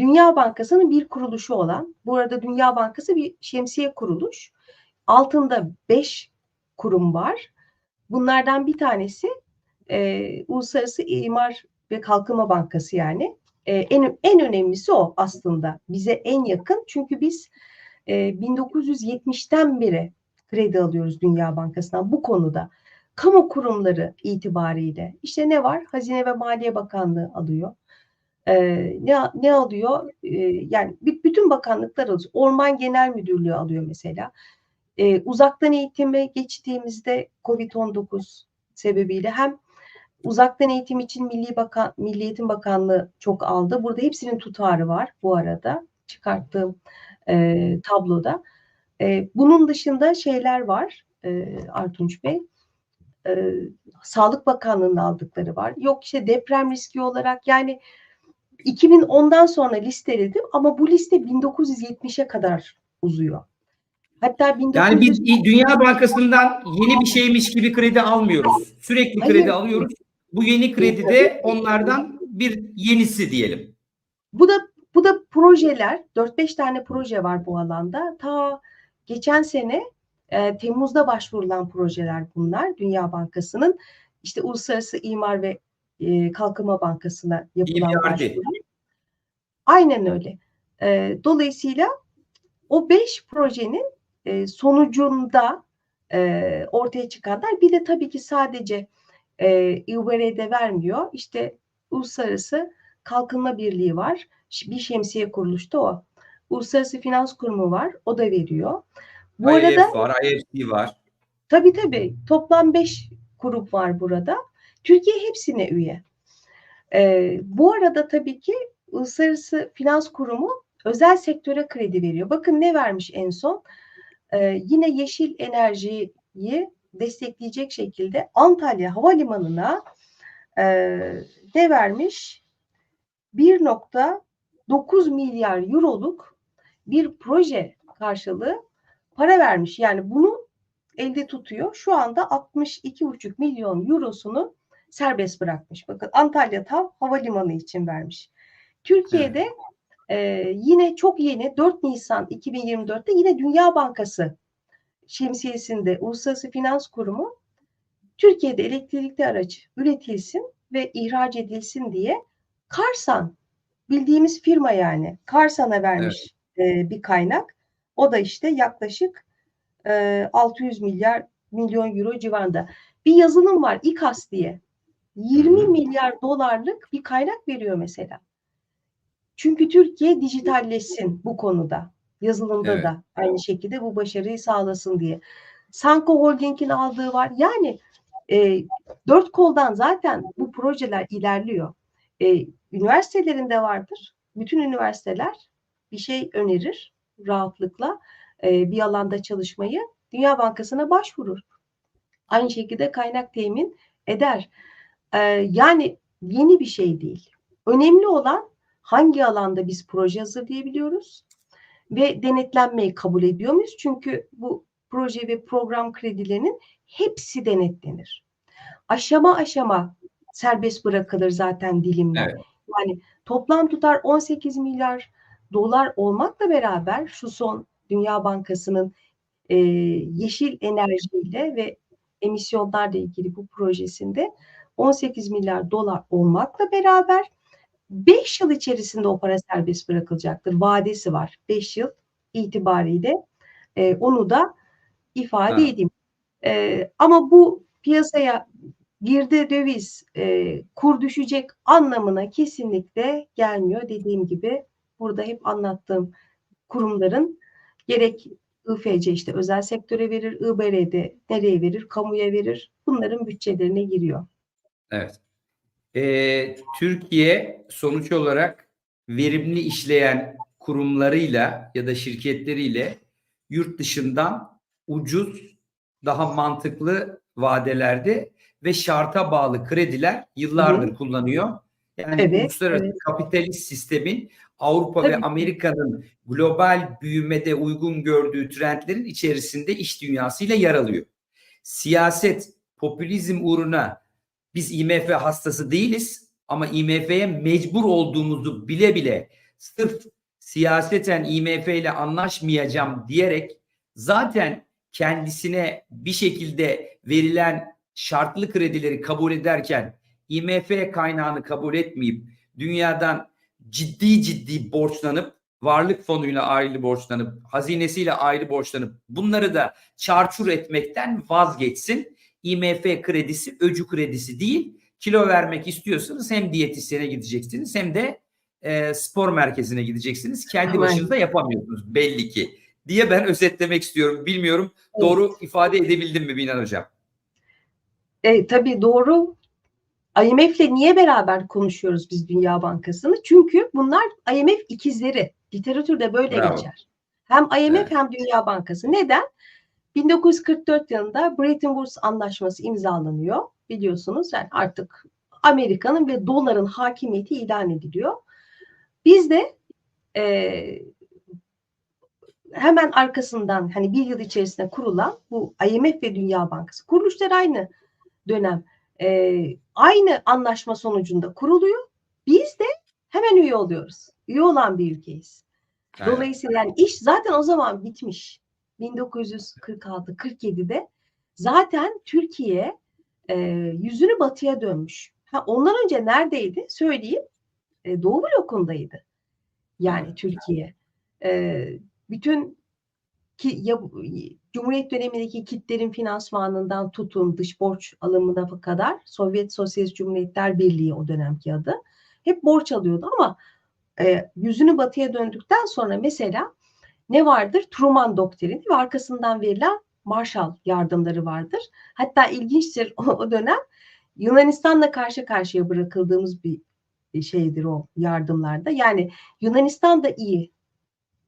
Dünya Bankası'nın bir kuruluşu olan, bu arada Dünya Bankası bir şemsiye kuruluş. Altında beş kurum var. Bunlardan bir tanesi e, Uluslararası İmar ve Kalkınma Bankası yani. E, en, en önemlisi o aslında. Bize en yakın çünkü biz e, 1970'ten beri kredi alıyoruz Dünya Bankası'ndan bu konuda. Kamu kurumları itibariyle işte ne var? Hazine ve Maliye Bakanlığı alıyor. Ee, ne, ne alıyor? Ee, yani bütün bakanlıklar alıyor. Orman Genel Müdürlüğü alıyor mesela. Ee, uzaktan eğitime geçtiğimizde COVID-19 sebebiyle hem uzaktan eğitim için Milli Bakan, Milli Eğitim Bakanlığı çok aldı. Burada hepsinin tutarı var bu arada çıkarttığım e, tabloda. E, bunun dışında şeyler var e, Artunç Bey. E, Sağlık Bakanlığı'nın aldıkları var. Yok işte deprem riski olarak yani 2010'dan sonra listeledim ama bu liste 1970'e kadar uzuyor. Hatta 1900... Yani biz Dünya Bankası'ndan yeni bir şeymiş gibi kredi almıyoruz. Sürekli kredi Hayır. alıyoruz. Bu yeni kredi de onlardan bir yenisi diyelim. Bu da bu da projeler, 4-5 tane proje var bu alanda. Ta geçen sene e, Temmuz'da başvurulan projeler bunlar. Dünya Bankası'nın işte Uluslararası İmar ve e, Kalkınma Bankası'na yapılan başvuru. Aynen öyle. E, dolayısıyla o beş projenin e, sonucunda e, ortaya çıkanlar bir de tabii ki sadece e, İBR'de vermiyor. İşte Uluslararası Kalkınma Birliği var. Bir şemsiye kuruluşta o. Uluslararası Finans Kurumu var. O da veriyor. Bu IF arada var, IFC var. Tabii tabii. Toplam beş grup var burada. Türkiye hepsine üye. Ee, bu arada tabii ki Uluslararası Finans Kurumu özel sektöre kredi veriyor. Bakın ne vermiş en son? Ee, yine yeşil enerjiyi destekleyecek şekilde Antalya Havalimanı'na e, ne vermiş? 1.9 milyar euroluk bir proje karşılığı para vermiş. Yani bunu elde tutuyor. Şu anda 62,5 milyon eurosunu serbest bırakmış. Bakın Antalya TAV Havalimanı için vermiş. Türkiye'de evet. e, yine çok yeni 4 Nisan 2024'te yine Dünya Bankası şemsiyesinde Uluslararası Finans Kurumu Türkiye'de elektrikli araç üretilsin ve ihraç edilsin diye Karsan bildiğimiz firma yani Karsan'a vermiş evet. e, bir kaynak. O da işte yaklaşık e, 600 milyar milyon euro civarında. Bir yazılım var İKAS diye. 20 milyar dolarlık bir kaynak veriyor mesela. Çünkü Türkiye dijitalleşsin bu konuda. Yazılımda evet. da aynı şekilde bu başarıyı sağlasın diye. Sanko Holding'in aldığı var. Yani e, dört koldan zaten bu projeler ilerliyor. E, üniversitelerinde vardır. Bütün üniversiteler bir şey önerir rahatlıkla e, bir alanda çalışmayı Dünya Bankası'na başvurur. Aynı şekilde kaynak temin eder. E, yani yeni bir şey değil. Önemli olan hangi alanda biz proje hazırlayabiliyoruz ve denetlenmeyi kabul ediyor muyuz? Çünkü bu proje ve program kredilerinin hepsi denetlenir. Aşama aşama serbest bırakılır zaten dilimler. Evet. Yani toplam tutar 18 milyar dolar olmakla beraber şu son Dünya Bankası'nın e, yeşil enerjiyle ve emisyonlarla ilgili bu projesinde 18 milyar dolar olmakla beraber 5 yıl içerisinde o para serbest bırakılacaktır. Vadesi var. 5 yıl itibariyle e, onu da ifade ha. edeyim. E, ama bu piyasaya girdi döviz e, kur düşecek anlamına kesinlikle gelmiyor. Dediğim gibi burada hep anlattığım kurumların gerek IFC işte özel sektöre verir, İBR'de nereye verir, kamuya verir. Bunların bütçelerine giriyor. Evet. Ee, Türkiye sonuç olarak verimli işleyen kurumlarıyla ya da şirketleriyle yurt dışından ucuz, daha mantıklı vadelerde ve şarta bağlı krediler yıllardır Hı. kullanıyor. Yani evet, uluslararası evet. kapitalist sistemin Avrupa Tabii. ve Amerika'nın global büyümede uygun gördüğü trendlerin içerisinde iş dünyasıyla yer alıyor. Siyaset, popülizm uğruna biz IMF hastası değiliz ama IMF'ye mecbur olduğumuzu bile bile sırf siyaseten IMF ile anlaşmayacağım diyerek zaten kendisine bir şekilde verilen şartlı kredileri kabul ederken IMF kaynağını kabul etmeyip dünyadan ciddi ciddi borçlanıp varlık fonuyla ayrı borçlanıp hazinesiyle ayrı borçlanıp bunları da çarçur etmekten vazgeçsin. IMF kredisi öcü kredisi değil. Kilo vermek istiyorsanız hem diyetisyene gideceksiniz hem de e, spor merkezine gideceksiniz. Kendi Aynen. başınıza yapamıyorsunuz belli ki diye ben özetlemek istiyorum. Bilmiyorum doğru ifade edebildim mi Binan Hocam? E, tabii doğru. IMF'le niye beraber konuşuyoruz biz Dünya Bankası'nı? Çünkü bunlar IMF ikizleri. Literatürde böyle Bravo. geçer. Hem IMF Evet. hem Dünya Bankası. Neden? 1944 yılında Bretton Woods Anlaşması imzalanıyor. Biliyorsunuz yani artık Amerika'nın ve doların hakimiyeti ilan ediliyor. Biz de e, hemen arkasından hani bir yıl içerisinde kurulan bu IMF ve Dünya Bankası kuruluşlar aynı dönem e, aynı anlaşma sonucunda kuruluyor. Biz de hemen üye oluyoruz. Üye olan bir ülkeyiz. Dolayısıyla yani iş zaten o zaman bitmiş. 1946-47'de zaten Türkiye e, yüzünü batıya dönmüş. Ha, ondan önce neredeydi? Söyleyeyim. E, Doğu blokundaydı. Yani. Türkiye. E, bütün ki, ya, Cumhuriyet dönemindeki kitlerin finansmanından tutun dış borç alımına kadar Sovyet Sosyalist Cumhuriyetler Birliği o dönemki adı hep borç alıyordu ama e, yüzünü batıya döndükten sonra mesela ne vardır? Truman doktrini ve arkasından verilen Marshall yardımları vardır. Hatta ilginçtir o, dönem Yunanistan'la karşı karşıya bırakıldığımız bir şeydir o yardımlarda. Yani Yunanistan da iyi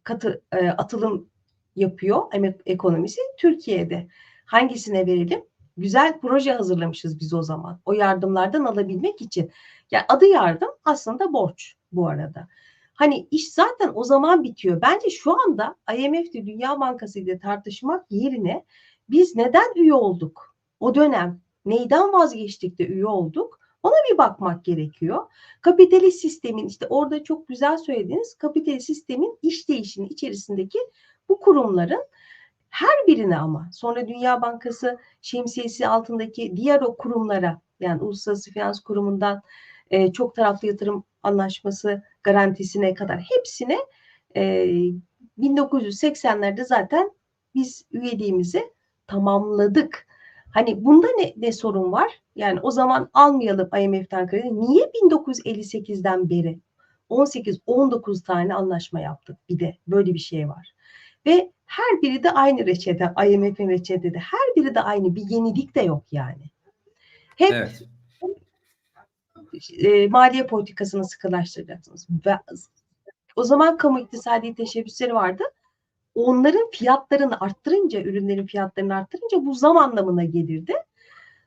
katı e, atılım yapıyor emek ekonomisi. Türkiye'de hangisine verelim? Güzel proje hazırlamışız biz o zaman. O yardımlardan alabilmek için. Yani adı yardım aslında borç bu arada. Hani iş zaten o zaman bitiyor. Bence şu anda IMF'de Dünya Bankası ile tartışmak yerine biz neden üye olduk? O dönem neyden vazgeçtik de üye olduk? Ona bir bakmak gerekiyor. Kapitalist sistemin işte orada çok güzel söylediğiniz kapitalist sistemin işleyişinin içerisindeki bu kurumların her birine ama sonra Dünya Bankası şemsiyesi altındaki diğer o kurumlara yani Uluslararası Finans Kurumu'ndan çok taraflı yatırım anlaşması garantisine kadar hepsine e, 1980'lerde zaten biz üyeliğimizi tamamladık. Hani bunda ne, ne sorun var? Yani o zaman almayalım IMF'den kredi. Niye 1958'den beri 18-19 tane anlaşma yaptık bir de böyle bir şey var. Ve her biri de aynı reçete, IMF'in reçetede. Her biri de aynı, bir yenilik de yok yani. Hep Evet. E, maliye politikasını sıkılaştıracaksınız. Ve o zaman kamu iktisadi teşebbüsleri vardı. Onların fiyatlarını arttırınca, ürünlerin fiyatlarını arttırınca bu zam anlamına gelirdi.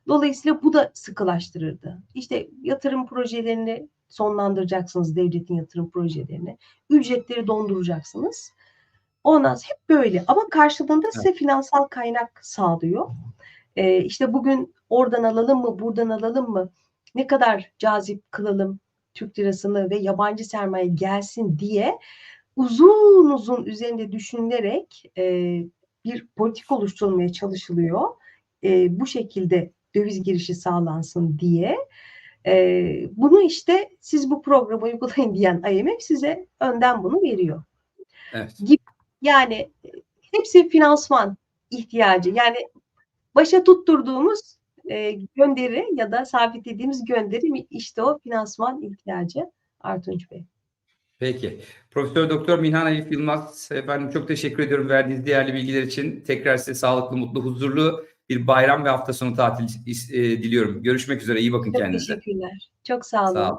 Dolayısıyla bu da sıkılaştırırdı. İşte yatırım projelerini sonlandıracaksınız, devletin yatırım projelerini. Ücretleri donduracaksınız. Ondan sonra hep böyle ama karşılığında size finansal kaynak sağlıyor. Ee, işte bugün oradan alalım mı, buradan alalım mı? Ne kadar cazip kılalım Türk lirasını ve yabancı sermaye gelsin diye uzun uzun üzerinde düşünülerek e, bir politik oluşturulmaya çalışılıyor. E, bu şekilde döviz girişi sağlansın diye. E, bunu işte siz bu programı uygulayın diyen IMF size önden bunu veriyor. Evet. Yani e, hepsi finansman ihtiyacı. Yani başa tutturduğumuz e, gönderi ya da sabitlediğimiz gönderi işte o finansman ihtiyacı Artunç Bey. Peki. Profesör Doktor Minhan Elif Yılmaz efendim çok teşekkür ediyorum verdiğiniz değerli bilgiler için. Tekrar size sağlıklı, mutlu, huzurlu bir bayram ve hafta sonu tatil e, diliyorum. Görüşmek üzere. İyi bakın Çok kendinize. teşekkürler. Çok sağ olun. Sağ olun.